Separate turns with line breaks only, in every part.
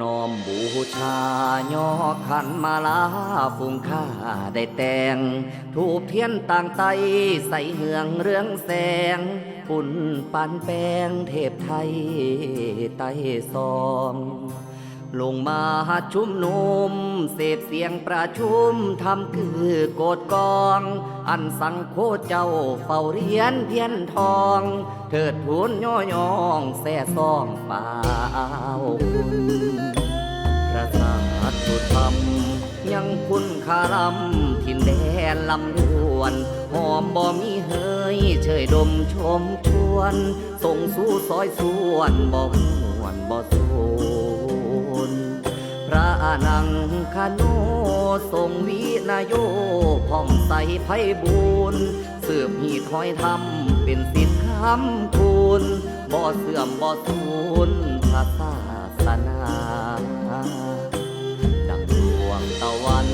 น้อมบูชาย่อขันมาลาฟุงข้าได้แต่งถูกเทียนต่างไตใส่เหืองเรื่องแสงปุ่นปันแปงเทพไทยไตซอง ลงมาชุมนุม เสพเสียงประชุมทำคือโกดกอง อันสังโคเจ้าเฝ้าเรียนเพียนทอง เถิดทูนย่อยองแส่ซองป่าคุณพระสาธุธรรม ยังคุณคาลำทินแดนลำดวนหอมบ่มีเฮยเชยดมชมชวน ส่งสู่ซอยส่วนบ่หวนบ่ส ทรงวินายโยพ่อมใสไพบูรสืบหีดคอยทำเป็นสิทธิคำคูณบ่เสื่อมบ่สูญพระศาสนาดังดวงตะวัน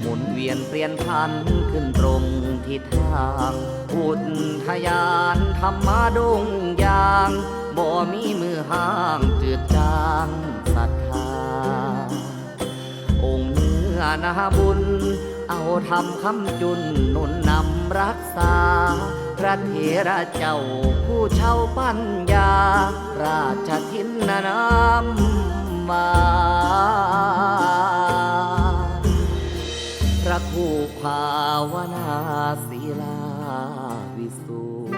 หมุนเวียนเปลี่ยนพันขึ้นตรงทิศทางอุดทยานธรรมาดงยางบ่มีมือห้างจืดจาง นื้อนาบุญ เอาทำคำจุนหนุนนำรักษา พระเถระเจ้าผู้เช่าปัญญา ราชทินนานำมาพระครูภาวนาศิลาวิสุท